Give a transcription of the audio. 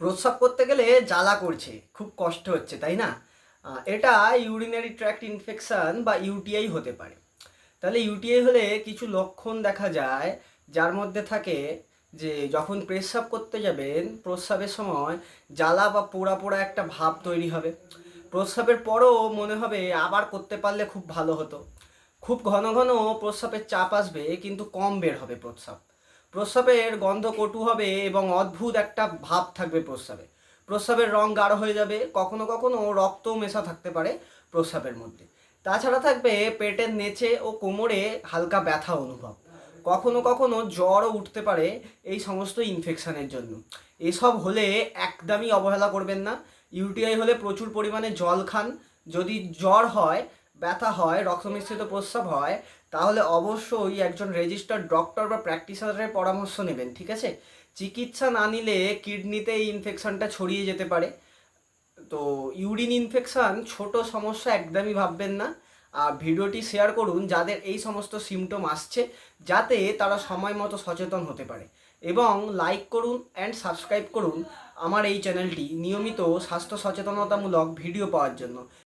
প্রস্রাব করতে গেলে জ্বালা করছে, খুব কষ্ট হচ্ছে, তাই না? এটা ইউরিনারি ট্র্যাক্ট ইনফেকশান বা ইউটিআই হতে পারে। তাহলে ইউটিআই হলে কিছু লক্ষণ দেখা যায়, যার মধ্যে থাকে যে যখন প্রস্রাব করতে যাবেন, প্রস্রাবের সময় জ্বালা বা পোড়া পোড়া একটা ভাব তৈরি হবে। প্রস্রাবের পরও মনে হবে আবার করতে পারলে খুব ভালো হতো। খুব ঘন ঘন প্রস্রাবের চাপ আসবে, কিন্তু কম বের হবে প্রস্রাব। প্রস্রাবের গন্ধ কটু হবে এবং অদ্ভুত একটা ভাব থাকবে প্রস্রাবে। প্রস্রাবের রং গাঢ় হয়ে যাবে, কখনো কখনো রক্তও মেশা থাকতে পারে প্রস্রাবের মধ্যে। তাছাড়া থাকবে পেটের নেচে ও কোমরে হালকা ব্যথা অনুভব। কখনো কখনো জ্বরও উঠতে পারে এই সমস্ত ইনফেকশানের জন্য। এসব হলে একদমই অবহেলা করবেন না। ইউটিআই হলে প্রচুর পরিমাণে জল খান। যদি জ্বর হয় ব্যথা হয় রক্ত মিশ্রিত প্রস্রাব হয়, তাহলে অবশ্যই একজন রেজিস্টার্ড ডক্টর বা প্র্যাকটিসারের পরামর্শ নেবেন, ঠিক আছে? চিকিৎসা না নিলে কিডনিতে এই ইনফেকশনটা ছড়িয়ে যেতে পারে। তো ইউরিন ইনফেকশান ছোট সমস্যা একদমই ভাববেন না। আর ভিডিওটি শেয়ার করুন, যাদের এই সমস্ত সিমটম আসছে, যাতে তারা সময় মতো সচেতন হতে পারে। এবং লাইক করুন অ্যান্ড সাবস্ক্রাইব করুন আমার এই চ্যানেলটি নিয়মিত স্বাস্থ্য সচেতনতামূলক ভিডিও পাওয়ার জন্য।